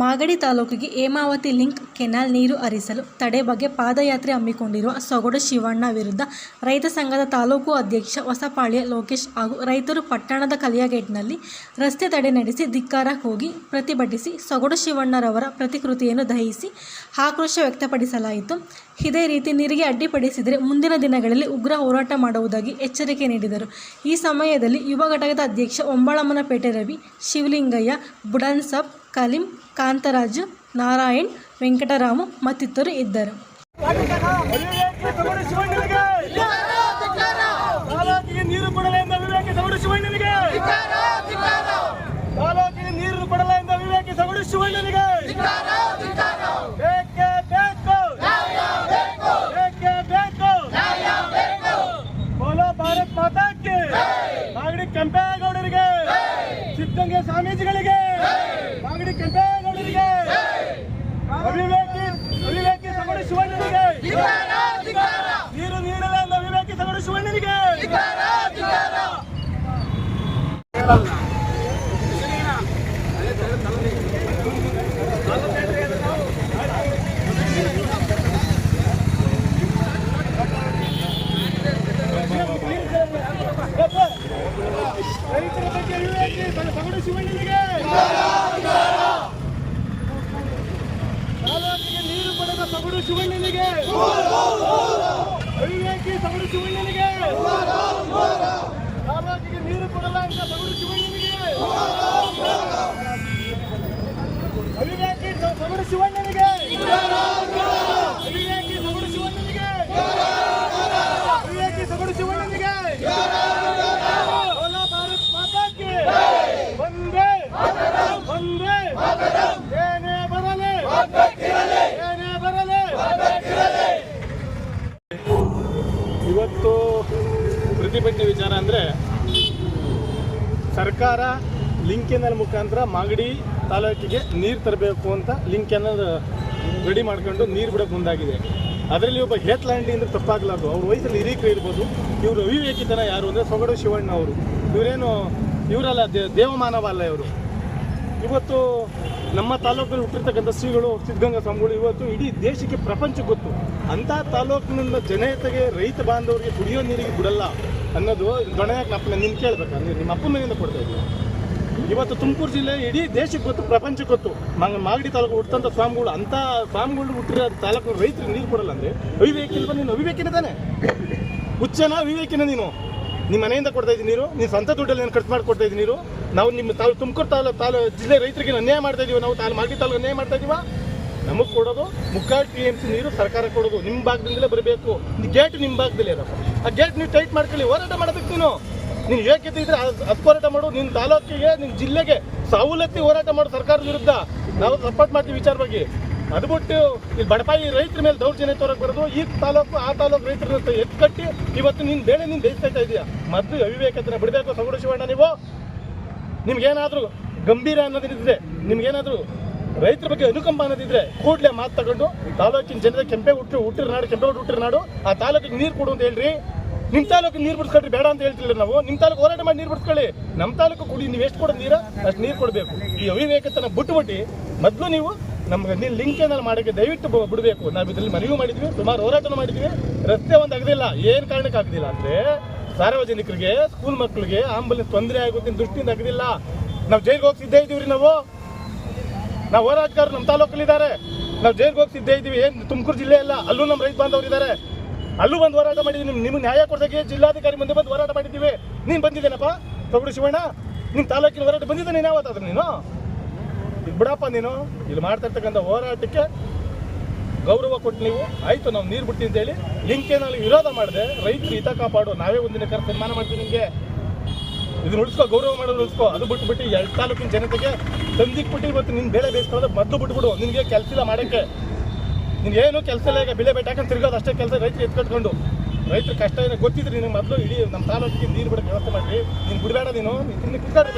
ಮಾಗಡಿ ತಾಲೂಕಿಗೆ Hemavathi link canal ನೀರು ಹರಿಸಲು ತಡೆ ಬಗ್ಗೆ ಪಾದಯಾತ್ರೆ ಹಮ್ಮಿಕೊಂಡಿರುವ ಸೊಗಡು ಶಿವಣ್ಣ ವಿರುದ್ಧ ರೈತ ಸಂಘದ ತಾಲೂಕು ಅಧ್ಯಕ್ಷ ಹೊಸಪಾಳ್ಯ ಲೋಕೇಶ್ ಹಾಗೂ ರೈತರು ಪಟ್ಟಣದ ಕಲಿಯಾಗೇಟ್ನಲ್ಲಿ ರಸ್ತೆ ತಡೆ ನಡೆಸಿ ಧಿಕ್ಕಾರ ಹೋಗಿ ಪ್ರತಿಭಟಿಸಿ ಸೊಗಡು ಶಿವಣ್ಣರವರ ಪ್ರತಿಕೃತಿಯನ್ನು ದಹಿಸಿ ಆಕ್ರೋಶ ವ್ಯಕ್ತಪಡಿಸಲಾಯಿತು. ಇದೇ ರೀತಿ ನೀರಿಗೆ ಅಡ್ಡಿಪಡಿಸಿದರೆ ಮುಂದಿನ ದಿನಗಳಲ್ಲಿ ಉಗ್ರ ಹೋರಾಟ ಮಾಡುವುದಾಗಿ ಎಚ್ಚರಿಕೆ ನೀಡಿದರು. ಈ ಸಮಯದಲ್ಲಿ ಯುವ ಘಟಕದ ಅಧ್ಯಕ್ಷ ಒಂಬಳಮ್ಮನಪೇಟೆ ರವಿ, ಶಿವಲಿಂಗಯ್ಯ, ಬುಡನ್ಸಬ್ ಕಲೀಂ, ಕಾಂತರಾಜು, ನಾರಾಯಣ್, ವೆಂಕಟರಾಮು ಮತ್ತಿತರರು ಇದ್ದರು. ನೀರು ಕೊಡಲ ಎಂಬ ವಿವೇಕ ತಗೊಂಡು ಶಿವಣ್ಣನಿಗೆ ತಾಲೂಕಿಗೆ ನೀರು ಕೊಡಲ್ಲ ಎಂದ ವಿವೇಕ ತಗೊಂಡು ಶಿವಣ್ಣನಿಗೆ ಬೇಕೇ ಬೇಕು. ಬೇಕೇ ಬೇಕು. ಬೋಲೋ ಭಾರತ್ ಮಾತಾಕ್ಕೆ. ಮಾಗಡಿ ಕೆಂಪೇಗೌಡರಿಗೆ. ಸಿದ್ಧಂಗೆ ಸ್ವಾಮೀಜಿಗಳಿಗೆ. ಕೆಂಪೇಗೌಡರಿಗೆ ನೀರು ರೈತರ ಬಗ್ಗೆ ಶಿವಣ್ಣನಿಗೆ ತಾಲೂಕಿಗೆ ನೀರು ಪಡೆದ ತಗಡು ಶಿವಣ್ಣನಿಗೆ ಅವಿವೇಕಿ ತಗಡು ಶಿವಣ್ಣನಿಗೆ ನೀರು ಕೊಡಲ್ಲ ಅಂತ ತಗಡು ಶಿವಣ್ಣನಿಗೆ ಅವಿವೇಕಿ ತ- ತಗಡು ಶಿವಣ್ಣನಿಗೆ ಅವಿವೇಕಿ ತಗಡು ಶಿವಣ್ಣನಿಗೆ ಅವಿವೇಕಿ ತಗಡು ಶಿವಣ್ಣನಿಗೆ ಬೋಲೋ ಭಾರತ್ ಮಾತಾಕ್ಕೆ ಒಂದೇ ಒಂದೇ ಏನೇ ಬರಲಿ ಏನೇ ಬರಲಿ ಇವತ್ತು ಪ್ರತಿಭಟನೆ ವಿಚಾರ ಅಂದರೆ ಸರ್ಕಾರ ಲಿಂಕ್ ಕೆನಲ್ ಮುಖಾಂತರ ಮಾಗಡಿ ತಾಲೂಕಿಗೆ ನೀರು ತರಬೇಕು ಅಂತ ಲಿಂಕ್ ಕೆನಲ್ ರೆಡಿ ಮಾಡ್ಕೊಂಡು ನೀರು ಬಿಡೋಕೆ ಮುಂದಾಗಿದೆ. ಅದರಲ್ಲಿ ಒಬ್ಬ ಹೇತ್ಲಾಂಡಿ ಅಂದರೆ ತಪ್ಪಾಗಲಾರ್ದು ಅವ್ರ ವಯಸ್ಸಲ್ಲಿ ಹಿರಿಕರು ಇರ್ಬೋದು. ಇವರು ಅವಿವೇಕಿತನ ಯಾರು ಅಂದರೆ ಸೊಗಡು ಶಿವಣ್ಣ ಅವರು. ಇವರೇನು, ಇವರಲ್ಲ ದೇವಮಾನವ ಅಲ್ಲ ಇವರು. ಇವತ್ತು ನಮ್ಮ ತಾಲೂಕಲ್ಲಿ ಹುಟ್ಟಿರ್ತಕ್ಕಂಥ ಶ್ರೀಗಳು ಸಿದ್ಧಗಂಗಾ ಸ್ವಾಮಿಗಳು ಇವತ್ತು ಇಡೀ ದೇಶಕ್ಕೆ ಪ್ರಪಂಚಕ್ಕೆ ಗೊತ್ತು. ಅಂಥ ತಾಲೂಕಿನಿಂದ ಜನತೆಗೆ ರೈತ ಬಾಂಧವರಿಗೆ ಕುಡಿಯೋ ನೀರಿಗೆ ಬಿಡಲ್ಲ ಅನ್ನೋದು ದೊಣೆಯಾಕೆ ಅಪ್ಪನ ನಿನ್ನ ಕೇಳ್ಬೇಕಾ? ನೀವು ನಿಮ್ಮ ಅಪ್ಪನ ಮನೆಯಿಂದ ಕೊಡ್ತಾ ಇದ್ದೀವಿ ಇವತ್ತು ತುಮಕೂರು ಜಿಲ್ಲೆ ಇಡೀ ದೇಶಕ್ಕೆ ಗೊತ್ತು ಪ್ರಪಂಚಕ್ಕೆ ಗೊತ್ತು. ಮಾಗಡಿ ತಾಲೂಕು ಹುಟ್ಟಂಥ ಸ್ವಾಮಿಗಳು, ಅಂಥ ಸ್ವಾಮಿಗಳು ಹುಟ್ಟಿರೋ ತಾಲೂಕು ರೈತರಿಗೆ ನೀರು ಕೊಡಲ್ಲ ಅಂದರೆ ಅವಿವೇಕ ಇಲ್ವಾ ನೀನು ಅವಿವೇಕಿನ ತಾನೆ. ಹುಚ್ಚನ ಅವಿವೇಕಿನ ನೀನು. ನಿಮ್ಮ ಮನೆಯಿಂದ ಕೊಡ್ತಾ ಇದ್ದೀನಿ ನೀರು, ನೀನು ಸ್ವಂತ ದುಡ್ಡಲ್ಲಿ ಏನು ಖರ್ಚು ಮಾಡಿ ಕೊಡ್ತಾ ಇದ್ದೀನಿ ನೀರು? ನಾವು ನಿಮ್ಮ ತಾಲೂಕು ತುಮಕೂರು ತಾಲೂಕು ತಾಲೂ ಜಿಲ್ಲೆ ರೈತರಿಗೆ ಅನ್ಯಾಯ ಮಾಡ್ತಾ ಇದೀವಿ, ನಾವು ತಾಲೂ ಮಾಗಡಿ ತಾಲೂಕು ಅನ್ಯಾಯ ಮಾಡ್ತಾ ಇದೀವ. ನಮಗೆ ಕೊಡೋದು ಮುಕ್ಕಾಲು ಟಿ ಎಂ ಸಿ ನೀರು ಸರ್ಕಾರ ಕೊಡೋದು ನಿಮ್ಮ ಭಾಗದಿಂದಲೇ ಬರಬೇಕು. ಗೇಟ್ ನಿಮ್ಮ ಭಾಗದಲ್ಲಿ ಅದಪ್ಪ ಆ ಗೇಟ್ ನೀವು ಟೈಟ್ ಮಾಡ್ಕೊಳ್ಳಿ, ಹೋರಾಟ ಮಾಡೋದಕ್ಕೆ ನೀನು. ನೀನು ಯೋಗ್ಯತೆ ಇದ್ರೆ ಅದ್- ಹೋರಾಟ ಮಾಡು ನಿನ್ನ ತಾಲೂಕಿಗೆ ನಿನ್ನ ಜಿಲ್ಲೆಗೆ ಸವಲತ್ತಿ ಹೋರಾಟ ಮಾಡು ಸರ್ಕಾರದ ವಿರುದ್ಧ. ನಾವು ಸಪೋರ್ಟ್ ಮಾಡ್ತೀವಿ ವಿಚಾರವಾಗಿ ಅದು ಬಿಟ್ಟು ಇಲ್ಲಿ ಬಡಪಾಯಿ ರೈತರ ಮೇಲೆ ದೌರ್ಜನ್ಯ ತೋರಕ್ಕೆ ಬರೋದು, ಈ ತಾಲೂಕು, ಆ ತಾಲೂಕು ರೈತರ ಎತ್ತು ಕಟ್ಟಿ ಇವತ್ತು ನಿನ್ನ ಬೇಳೆ ನೀನು ಬೇಯಿಸ್ತಾ ಇದೆಯಾ ಮೊದಲು ಅವಿವೇಕತನ ಬಿಡಬೇಕು ಸಗುಡು ಶಿವಣ್ಣ ನೀವು. ನಿಮ್ಗೇನಾದ್ರೂ ಗಂಭೀರ ಅನ್ನೋದಿದ್ರೆ, ನಿಮ್ಗೇನಾದ್ರೂ ರೈತರ ಬಗ್ಗೆ ಅನುಕಂಪ ಅನ್ನೋದಿದ್ರೆ ಕೂಡಲೇ ಮಾತು ತಗೊಂಡು ತಾಲೂಕಿನ ಜನತೆ ಕೆಂಪೆ ಹುಟ್ಟು ಹುಟ್ಟಿರ ನಾಡು, ಕೆಂಪೆ ಹುಟ್ಟು ಹುಟ್ಟಿರ ನಾಡು, ಆ ತಾಲೂಕಿಗೆ ನೀರು ಕೊಡು ಅಂತ ಹೇಳ್ರಿ. ನಿಮ್ಮ ತಾಲೂಕಿಗೆ ನೀರು ಬಿಡಿಸ್ಕೊಳ್ರಿ, ಬೇಡ ಅಂತ ಹೇಳ್ತಿಲ್ಲ ನಾವು. ನಿಮ್ಮ ತಾಲೂಕು ಹೋರಾಟ ಮಾಡಿ ನೀರು ಬಿಡಿಸ್ಕೊಳ್ಳಿ. ನಮ್ಮ ತಾಲೂಕು ಕುಡಿ, ನೀವು ಎಷ್ಟು ಕೊಡೋ ನೀರ, ಅಷ್ಟು ನೀರು ಕೊಡಬೇಕು. ಈ ಅವಿವೇಕತನ ಬಿಟ್ಟುಬಿಟ್ಟು ಮೊದಲು ನೀವು ನಮ್ಗೆ ನೀವು ಲಿಂಕ್ ಏನಾದ್ರು ಮಾಡೋಕ್ಕೆ ದಯವಿಟ್ಟು ಬಿಡಬೇಕು. ನಾವು ಇದರಲ್ಲಿ ಮನವಿ ಮಾಡಿದ್ವಿ, ಸುಮಾರು ಹೋರಾಟನೂ ಮಾಡಿದ್ವಿ. ರಸ್ತೆ ಒಂದು ಆಗದಿಲ್ಲ. ಏನು ಕಾರಣಕ್ಕೆ ಆಗದಿಲ್ಲ ಅಂದರೆ ಸಾರ್ವಜನಿಕರಿಗೆ ಸ್ಕೂಲ್ ಮಕ್ಕಳಿಗೆ ಆಂಬುಲೆನ್ಸ್ ತೊಂದರೆ ಆಗುತ್ತೆ ದೃಷ್ಟಿಯಿಂದ ಆಗದಿಲ್ಲ ನಾವು ಜೈಲಿಗೆ ಹೋಗಿ ಸಿದ್ಧ ಇದ್ದೀವಿ ನಾವು. ನಾವು ಹೋರಾಟಗಾರರು ನಮ್ಮ ತಾಲೂಕಲ್ಲಿದ್ದಾರೆ. ನಾವು ಜೈಲಿಗೆ ಹೋಗಿ ಸಿದ್ಧ ಇದ್ದೀವಿ. ಏನು, ತುಮಕೂರು ಜಿಲ್ಲೆ ಅಲ್ಲ, ಅಲ್ಲೂ ನಮ್ಮ ರೈತ ಬಾಂಧವರು ಇದ್ದಾರೆ ಅಲ್ಲೂ ಬಂದು ಹೋರಾಟ ಮಾಡಿದ್ವಿ. ನಿಮ್, ನಿಮ್ಗೆ ನ್ಯಾಯ ಕೊಡ್ಸಕ್ಕೆ ಜಿಲ್ಲಾಧಿಕಾರಿ ಮುಂದೆ ಬಂದು ಹೋರಾಟ ಮಾಡಿದ್ದೀವಿ. ನೀನು ಬಂದಿದ್ದೇನಪ್ಪ? ತೊಗಡು ಶಿವಣ್ಣ. ನಿಮ್ಮ ತಾಲೂಕಿನ ಹೋರಾಟ ಬಂದಿದ್ದೆ ನೀನು ಯಾವತ್ತಾದ್ರೆ ನೀನು? ಇದು ಬಿಡಪ್ಪ ನೀನು. ಇಲ್ಲಿ ಮಾಡ್ತಾ ಇರ್ತಕ್ಕಂಥ ಹೋರಾಟಕ್ಕೆ ಗೌರವ ಕೊಟ್ಟು ನೀವು, ಆಯ್ತು, ನಾವು ನೀರು ಬಿಡ್ತೀವಿ ಅಂತ ಹೇಳಿ ಲಿಂಕ್ ಏನಾದ್ರು ವಿರೋಧ ಮಾಡಿದೆ. ರೈತರು ಹಿತ ಕಾಪಾಡು, ನಾವೇ ಒಂದಿನ ಕರೆ ಸನ್ಮಾನ ಮಾಡ್ತೀವಿ ನಿಮಗೆ. ಇದನ್ನ ಉಳಿಸ್ಕೋ, ಗೌರವ ಮಾಡೋದು ಉಳಿಸ್ಕೋ. ಅದು ಬಿಟ್ಬಿಟ್ಟು ಎರಡು ತಾಲೂಕಿನ ಜನತೆಗೆ ತಂದಿಕ್ಬಿಟ್ಟು ಇವತ್ತು ನಿನ್ನ ಬೆಳೆ ಬೇಯಿಸ್ಕೊಳ್ಳೋದು ಮದ್ದು ಬಿಟ್ಬಿಡು. ನಿನಗೆ ಕೆಲಸ ಇಲ್ಲ ಮಾಡೋಕ್ಕೆ. ನಿನ್ಗೇನು ಕೆಲಸ ಇಲ್ಲ, ಈಗ ಬೆಳೆ ಬೆಟ್ಟ ಹಾಕೊಂಡು ತಿರ್ಗೋದು ಅಷ್ಟೇ ಕೆಲಸ ರೈತರು ಎತ್ಕಟ್ಕೊಂಡು. ರೈತರ ಕಷ್ಟ ಏನೋ ಗೊತ್ತಿದ್ರೆ ನಿನಗೆ ಮೊದಲು, ಇಡೀ ನಮ್ಮ ತಾಲೂಕಿಗೆ ನೀರು ಬಿಡೋಕೆ ವ್ಯವಸ್ಥೆ ಮಾಡಿ ನೀನು ಬಿಡಬೇಡ ನೀನು. ನೀನು ಕುತ್ಕೊಂಡು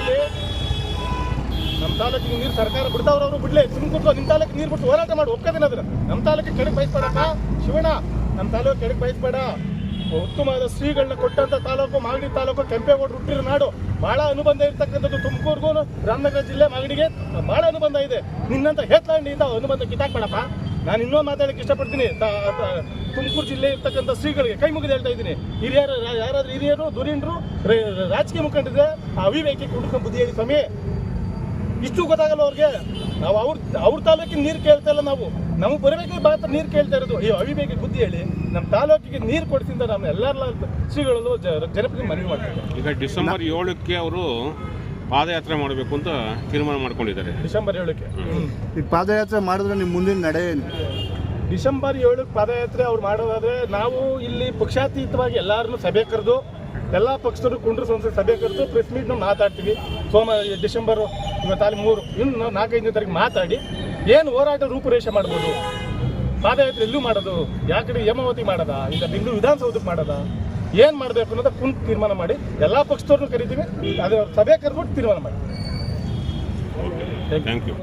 ನಮ್ಮ ತಾಲೂಕಿಗೆ ನೀರು ಸರ್ಕಾರ ಬಿಡ್ತಾವ್ರು ಅವರು ಬಿಡ್ಲಿ. ಸುಮ್ಮನೆ ನಿಮ್ ನಿಮ್ಮ ತಾಲೂಕಿಗೆ ನೀರು ಬಿಟ್ಟು ಹೋರಾಟ ಮಾಡಿ ಒಪ್ಕೋದೇನೆ ಅದ್ರ ನಮ್ಮ ತಾಲೂಕಿಗೆ ಕೆಳಗೆ ಬಯಸ್ಬೇಡಪ್ಪ. ಶಿವಣ್ಣ ನಮ್ಮ ತಾಲೂಕು ಕೆಳಗೆ ಬಯಸ್ಬೇಡ. ಉತ್ತಮವಾದ ಶ್ರೀಗಳನ್ನ ಕೊಟ್ಟಂತ ತಾಲೂಕು, ಮಾಗಡಿ ತಾಲೂಕು, ಕೆಂಪೇಗೌಡ ಹುಟ್ಟಿರೋ ನಾಡು ಬಹಳ ಅನುಬಂಧ ಇರ್ತಕ್ಕಂಥದ್ದು ತುಮಕೂರಿಗೂ, ರಾಮನಗರ ಜಿಲ್ಲೆ ಮಾಗಡಿಗೆ. ಬಹಳ ಅನುಬಂಧ ಇದೆ. ನಿನ್ನಂತ ಹೇತ್ಲಾಂಡಿಯಿಂದ ಅನುಬಂಧ ಕಿತ್ತಾಕ್ಬೇಡಪ್ಪ ನಾನು ಇನ್ನೊಂದು ಮಾತಾಡಕ್ಕೆ ಇಷ್ಟಪಡ್ತೀನಿ. ತುಮಕೂರು ಜಿಲ್ಲೆ ಇರ್ತಕ್ಕಂಥ ಶ್ರೀಗಳಿಗೆ ಕೈ ಮುಗಿದು ಹೇಳ್ತಾ ಇದ್ದೀನಿ. ಹಿರಿಯರು, ಯಾರಾದ್ರೂ ಹಿರಿಯರು ದುರೀಣರು ರಾಜಕೀಯ ಮುಖಂಡರಿಗೆ ಅವಿವೇಕಿ ಕುಟುಂಬ ಬುದ್ಧಿ ಹೇಳಿ ಸ್ವಾಮಿ ಇಷ್ಟು ಗೊತ್ತಾಗಲ್ಲ ಅವ್ರಿಗೆ. ನಾವು ಅವ್ರ ಅವ್ರ ತಾಲೂಕಿಗೆ ನೀರು ಕೇಳ್ತಾ ಇಲ್ಲ ನಾವು. ನಮಗೆ ಬರಬೇಕು ಮಾತ್ರ ನೀರು ಕೇಳ್ತಾ ಇರೋದು. ಅಯ್ಯೋ ಅವಿಬೇಕಿಗೆ ಬುದ್ಧಿ ಹೇಳಿ. ನಮ್ಮ ತಾಲೂಕಿಗೆ ನೀರು ಕೊಡಿಸಿದ ನಮ್ಮ ಎಲ್ಲರ ಶ್ರೀಗಳಲ್ಲೂ ಜ- ಜನಪ್ರತಿನಿಧಿ ಮನವಿ ಮಾಡ್ತಾರೆ ಈಗ ಡಿಸೆಂಬರ್ ಏಳಕ್ಕೆ ಅವರು ಪಾದಯಾತ್ರೆ ಮಾಡಬೇಕು ಅಂತ ತೀರ್ಮಾನ ಮಾಡ್ಕೊಂಡಿದ್ದಾರೆ. ಡಿಸೆಂಬರ್ ಏಳಕ್ಕೆ. ಈ ಪಾದಯಾತ್ರೆ ಮಾಡಿದ್ರೆ ನಿಮ್ಮ ಮುಂದಿನ ನಡೆ ಏನು? ಡಿಸೆಂಬರ್ ಏಳಕ್ಕೆ ಪಾದಯಾತ್ರೆ ಅವ್ರು ಮಾಡೋದಾದ್ರೆ ನಾವು ಇಲ್ಲಿ ಪಕ್ಷಾತೀತವಾಗಿ ಎಲ್ಲರನ್ನೂ ಸಭೆ ಕರೆದು ಎಲ್ಲ ಪಕ್ಷದವರು ಕುಂಡ್ರು ಸಂಸ್ಥೆ ಸಭೆ ಕರೆದು ಪ್ರೆಸ್ ಮೀಟ್ ಮಾತಾಡ್ತೀವಿ. ಸೋಮ, ಡಿಸೆಂಬರ್ ಇವತ್ತಾಲಿ ಮೂರು, ಇನ್ನು ನಾಲ್ಕೈದನೇ ತಾರೀಕು ಮಾತಾಡಿ ಏನು ಹೋರಾಟ ರೂಪುರೇಷೆ ಮಾಡ್ಬೋದು? ಪಾದಯಾತ್ರೆ ಎಲ್ಲೂ ಮಾಡೋದು? ಯಾಕಡೆ ಹೇಮಾವತಿ ಮಾಡದ? ಇಲ್ಲ ಬೆಂಗಳೂರು ವಿಧಾನಸೌಧಕ್ಕೆ ಮಾಡದ? ಏನು ಮಾಡಬೇಕು ಅನ್ನೋದ ಕುಂತು ತೀರ್ಮಾನ ಮಾಡಿ ಎಲ್ಲ ಪಕ್ಷದವ್ರನ್ನೂ ಕರಿತೀವಿ. ಅದೇ ಸಭೆ ಕರೆದ್ಬಿಟ್ಟು ತೀರ್ಮಾನ ಮಾಡಿ. Thank you